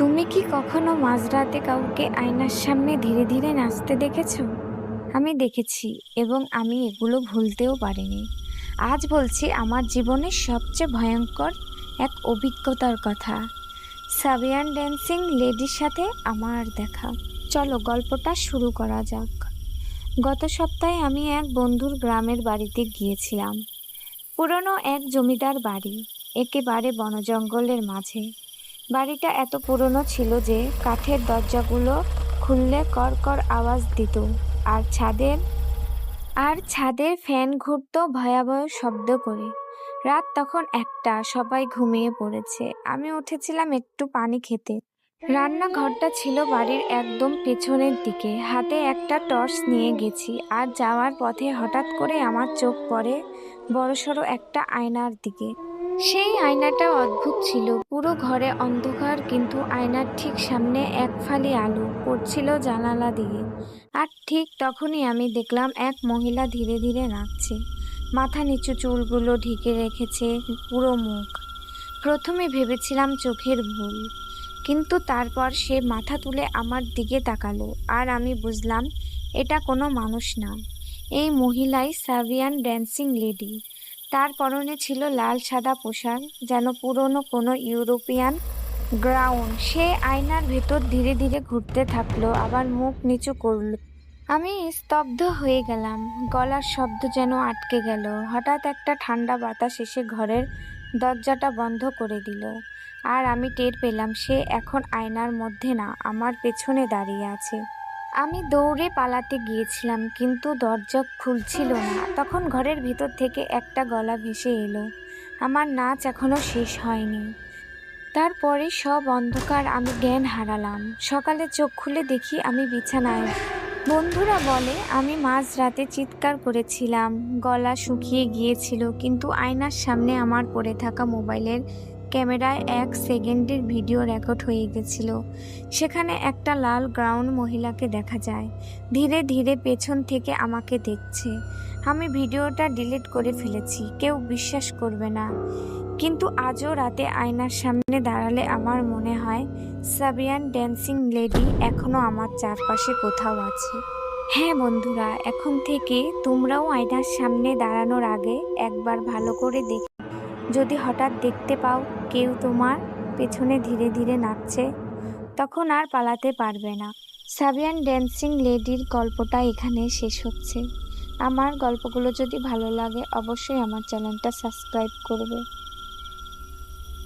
তুমি কি কখনো মাঝরাতে কাউকে আয়নার সামনে ধীরে ধীরে নাচতে দেখেছ? আমি দেখেছি এবং আমি এগুলো ভুলতেও পারিনি। আজ বলছি আমার জীবনের সবচেয়ে ভয়ঙ্কর এক অভিজ্ঞতার কথা। সাবিয়ান ড্যান্সিং লেডির সাথে আমার দেখা। চলো গল্পটা শুরু করা যাক। গত সপ্তাহে আমি এক বন্ধুর গ্রামের বাড়িতে গিয়েছিলাম। পুরনো এক জমিদার বাড়ি, একেবারে বনজঙ্গলের মাঝে। বাড়িটা এত পুরনো ছিল যে কাঠের দরজাগুলো খুললে কর কর আওয়াজ দিত। আর ছাদের আর ছাদের ফ্যান ঘুরতো ভয়াবহ শব্দ করে। রাত তখন একটা, সবাই ঘুমিয়ে পড়েছে। আমি উঠেছিলাম একটু পানি খেতে। রান্নাঘরটা ছিল বাড়ির একদম পেছনের দিকে। হাতে একটা টর্চ নিয়ে গেছি। আর যাওয়ার পথে হঠাৎ করে আমার চোখ পড়ে বড়সড় একটা আয়নার দিকে। সেই আয়নাটা অদ্ভুত ছিল। পুরো ঘরে অন্ধকার, কিন্তু আয়নার ঠিক সামনে এক ফালি আলো পড়ছিল জানালা দিয়ে। আর ঠিক তখনই আমি দেখলাম এক মহিলা ধীরে ধীরে নাচছে। মাথা নিচু চুলগুলো ঢেকে রেখেছে পুরো মুখ। প্রথমে ভেবেছিলাম চোখের ভুল, কিন্তু তারপর সে মাথা তুলে আমার দিকে তাকালো আর আমি বুঝলাম, এটা কোনো মানুষ না। এই মহিলাই সাভিয়ান ড্যান্সিং লেডি। তার পরনে ছিল লাল সাদা পোশাক, যেন পুরনো কোনো ইউরোপিয়ান গ্রাউন্ড। সে আয়নার ভেতর ধীরে ধীরে ঘুরতে থাকল, আবার মুখ নিচু করল। আমি স্তব্ধ হয়ে গেলাম। গলার শব্দ যেন আটকে গেল। হঠাৎ একটা ঠান্ডা বাতাস এসে ঘরের দরজাটা বন্ধ করে দিল। আর আমি টের পেলাম, সে এখন আয়নার মধ্যে না, আমার পেছনে দাঁড়িয়ে আছে। আমি দৌড়ে পালাতে গিয়েছিলাম, কিন্তু দরজা খুলছিল না। তখন ঘরের ভিতর থেকে একটা গলা ভেসে এলো। আমার নাচ এখনও শেষ হয়নি। তারপরে সব অন্ধকার আমি জ্ঞান হারালাম। সকালে চোখ খুলে দেখি আমি বিছানায়। বন্ধুরা বলে, আমি মাঝ রাতে চিৎকার করেছিলাম। গলা শুকিয়ে গিয়েছিল, কিন্তু আয়নার সামনে আমার পড়ে থাকা মোবাইলের ক্যামেরায় এক সেকেন্ডের ভিডিও রেকর্ড হয়ে গেছিল। সেখানে একটা লাল গ্রাউন্ড মহিলাকে দেখা যায়। ধীরে ধীরে পেছন থেকে আমাকে দেখছে। আমি ভিডিওটা ডিলিট করে ফেলেছি, কেউ বিশ্বাস করবে না। কিন্তু আজও রাতে আয়নার সামনে দাঁড়ালে আমার মনে হয়, সাবিয়ান ড্যান্সিং লেডি এখনও আমার চারপাশে কোথাও আছে। হ্যাঁ বন্ধুরা, এখন থেকে তোমরাও আয়নার সামনে দাঁড়ানোর আগে একবার ভালো করে দেখ যদি হঠাৎ দেখতে পাও কেউ তোমার পেছনে ধীরে ধীরে নাচছে, তখন আর পালাতে পারবে না। সাবিয়ান ড্যান্সিং লেডির গল্পটা এখানে শেষ হচ্ছে। আমার গল্পগুলো যদি ভালো লাগে, অবশ্যই আমার চ্যানেলটা সাবস্ক্রাইব করবে।